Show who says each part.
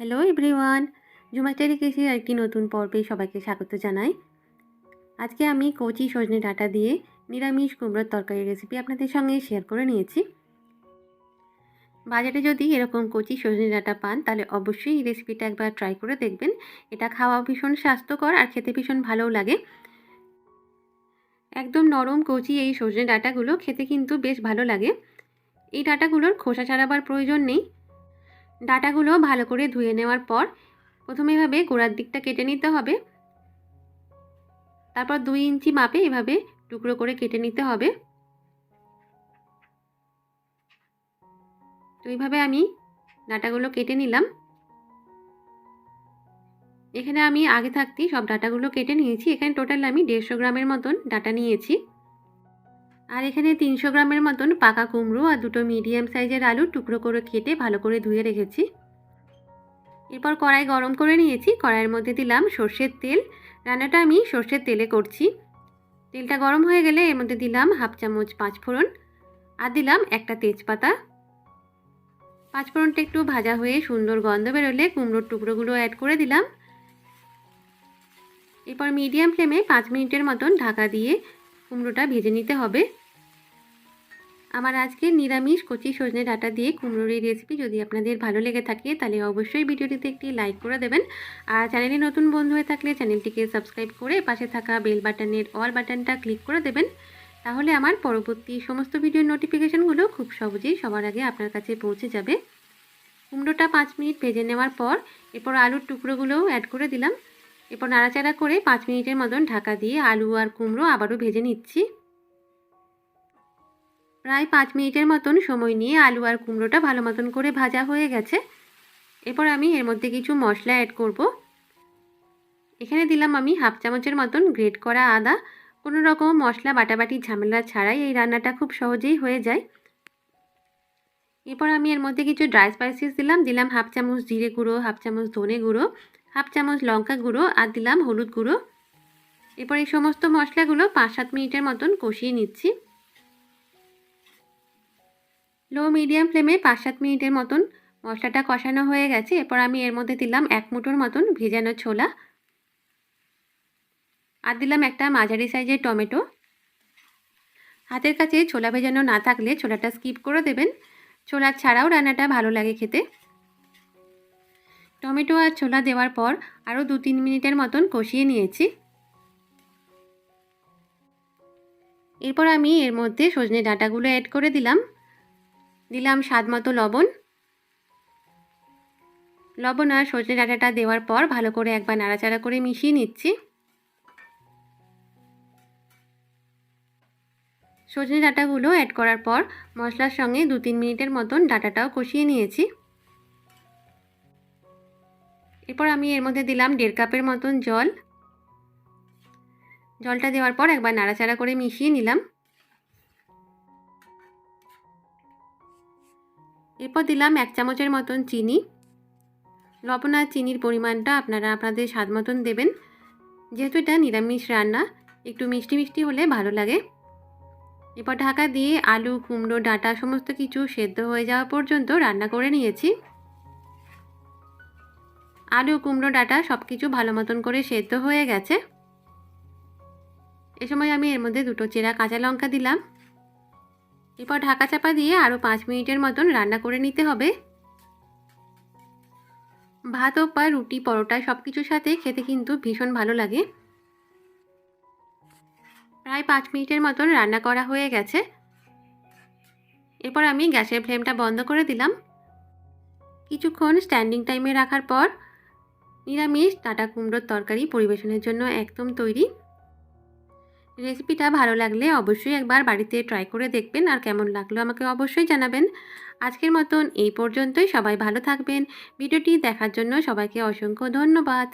Speaker 1: Hello everyone জুমাচারি কেসির একটি নতুন পর্বে সবাইকে স্বাগত জানাই। আজকে আমি কচি সজনে ডাটা দিয়ে নিরামিষ কুমড়োর তরকারি রেসিপি আপনাদের সঙ্গে শেয়ার করে নিয়েছি। বাজারে যদি এরকম কচি সজনে ডাটা পান, তাহলে অবশ্যই এই রেসিপিটা একবার ট্রাই করে দেখবেন। এটা খাওয়া ভীষণ স্বাস্থ্যকর আর খেতে ভীষণ ভালোও লাগে। একদম নরম কচি এই সজনে ডাটাগুলো খেতে কিন্তু বেশ ভালো লাগে। এই ডাটাগুলোর খোসা ছাড়াবার প্রয়োজন নেই। ডাটাগুলো ভালো করে ধুয়ে নেওয়ার পর প্রথমে এভাবে গোড়ার দিকটা কেটে নিতে হবে। তারপর দুই ইঞ্চি মাপে এভাবে টুকরো করে কেটে নিতে হবে। তো এইভাবে আমি ডাটাগুলো কেটে নিলাম। এখানে আমি আগে থাকতেই সব ডাটাগুলো কেটে নিয়েছি। এখানে টোটাল আমি দেড়শো গ্রামের মতন ডাটা নিয়েছি। আর এখানে তিনশো গ্রামের মতন পাকা কুমড়ো আর দুটো মিডিয়াম সাইজের আলু টুকরো করে কেটে ভালো করে ধুয়ে রেখেছি। এরপর কড়াই গরম করে নিয়েছি। কড়াইয়ের মধ্যে দিলাম সর্ষের তেল। রান্নাটা আমি সর্ষের তেলে করছি। তেলটা গরম হয়ে গেলে এর মধ্যে দিলাম হাফ চামচ পাঁচফোড়ন আর দিলাম একটা তেজপাতা। পাঁচফোড়নটা একটু ভাজা হয়ে সুন্দর গন্ধ বেরোলে কুমড়োর টুকরোগুলো অ্যাড করে দিলাম। এরপর মিডিয়াম ফ্লেমে পাঁচ মিনিটের মতন ঢাকা দিয়ে কুমড়োটা ভেজে নিতে হবে। আমার আজকে নিরামিষ কচি সজনে ডাটা দিয়ে কুমড়োর এই রেসিপি যদি আপনাদের ভালো লেগে থাকে, তাহলে অবশ্যই ভিডিওটিতে একটি লাইক করে দেবেন। আর চ্যানেলে নতুন বন্ধু হয়ে থাকলে চ্যানেলটিকে সাবস্ক্রাইব করে পাশে থাকা বেল বাটনের অল বাটনটা ক্লিক করে দেবেন। তাহলে আমার পরবর্তী সমস্ত ভিডিওর নোটিফিকেশানগুলো খুব সহজেই সবার আগে আপনার কাছে পৌঁছে যাবে। কুমড়োটা পাঁচ মিনিট ভেজে নেওয়ার পর এরপর আলুর টুকরোগুলোও অ্যাড করে দিলাম। এরপর নাড়াচাড়া করে পাঁচ মিনিটের মতন ঢাকা দিয়ে আলু আর কুমড়ো আবারও ভেজে নিচ্ছি। প্রায় পাঁচ মিনিটের মতন সময় নিয়ে আলু আর কুমড়োটা ভালো মতন করে ভাজা হয়ে গেছে। এরপর আমি এর মধ্যে কিছু মশলা অ্যাড করব। এখানে দিলাম আমি হাফ চামচের মতন গ্রেট করা আদা। কোনো রকম মশলা বাটাবাটি ঝামেলা ছাড়াই এই রান্নাটা খুব সহজেই হয়ে যায়। এরপর আমি এর মধ্যে কিছু ড্রাই স্পাইসেস দিলাম। দিলাম হাফ চামচ জিরে গুঁড়ো, হাফ চামচ ধনে গুঁড়ো। হাফ চামচ লঙ্কা গুঁড়ো আর দিলাম হলুদ গুঁড়ো। এরপর এই সমস্ত মশলাগুলো পাঁচ সাত মিনিটের মতন কষিয়ে নিচ্ছি। লো মিডিয়াম ফ্লেমে পাঁচ সাত মিনিটের মতন মশলাটা কষানো হয়ে গেছে। এরপর আমি এর মধ্যে দিলাম এক মুঠোর মতন ভেজানো ছোলা। আর দিলাম একটা মাঝারি সাইজের টমেটো। হাতের কাছে ছোলা ভেজানো না থাকলে ছোলাটা স্কিপ করে দেবেন। ছোলা ছাড়াও রান্নাটা ভালো লাগে খেতে। টমেটো আর ছোলা দেওয়ার পর আরও দু তিন মিনিটের মতন কষিয়ে নিয়েছি। এরপর আমি এর মধ্যে সজনে ডাঁটাগুলো অ্যাড করে দিলাম। দিলাম স্বাদ মতো লবণ। লবণ আর সজনে ডাঁটাটা দেওয়ার পর ভালো করে একবার নাড়াচাড়া করে মিশিয়ে নিচ্ছি। সজনে ডাঁটাগুলো অ্যাড করার পর মশলার সঙ্গে দু তিন মিনিটের মতন ডাঁটাটাও কষিয়ে নিয়েছি। এরপর আমি এর মধ্যে দিলাম দেড় কাপের মতন জল। জলটা দেওয়ার পর একবার নাড়াচাড়া করে মিশিয়ে নিলাম। এরপর দিলাম এক চামচের মতন চিনি। লবণ আর চিনির পরিমাণটা আপনারা আপনাদের স্বাদ মতন দেবেন। যেহেতু এটা নিরামিষ রান্না, একটু মিষ্টি মিষ্টি হলে ভালো লাগে। এরপর ঢাকা দিয়ে আলু, কুমড়ো, ডাঁটা, সমস্ত কিছু সেদ্ধ হয়ে যাওয়া পর্যন্ত রান্না করে নিয়েছি। আলু, কুমড়ো, ডাঁটা সব কিছু ভালো মতন করে সেদ্ধ হয়ে গেছে। এ সময় আমি এর মধ্যে দুটো চেরা কাঁচা লঙ্কা দিলাম। এরপর ঢাকা চাপা দিয়ে আরও পাঁচ মিনিটের মতন রান্না করে নিতে হবে। ভাত বা রুটি, পরোটা সব কিছুর সাথে খেতে কিন্তু ভীষণ ভালো লাগে। প্রায় পাঁচ মিনিটের মতন রান্না করা হয়ে গেছে। এরপর আমি গ্যাসের ফ্লেমটা বন্ধ করে দিলাম। কিছুক্ষণ স্ট্যান্ডিং টাইমে রাখার পর নিরামিষ টাটা কুমড়োর তরকারি পরিবেশনের জন্য একদম তৈরি। রেসিপিটা ভালো লাগলে অবশ্যই একবার বাড়িতে ট্রাই করে দেখবেন আর কেমন লাগল আমাকে অবশ্যই জানাবেন। আজকের মতন এই পর্যন্তই, সবাই ভালো থাকবেন। ভিডিওটি দেখার জন্য সবাইকে অসংখ্য ধন্যবাদ।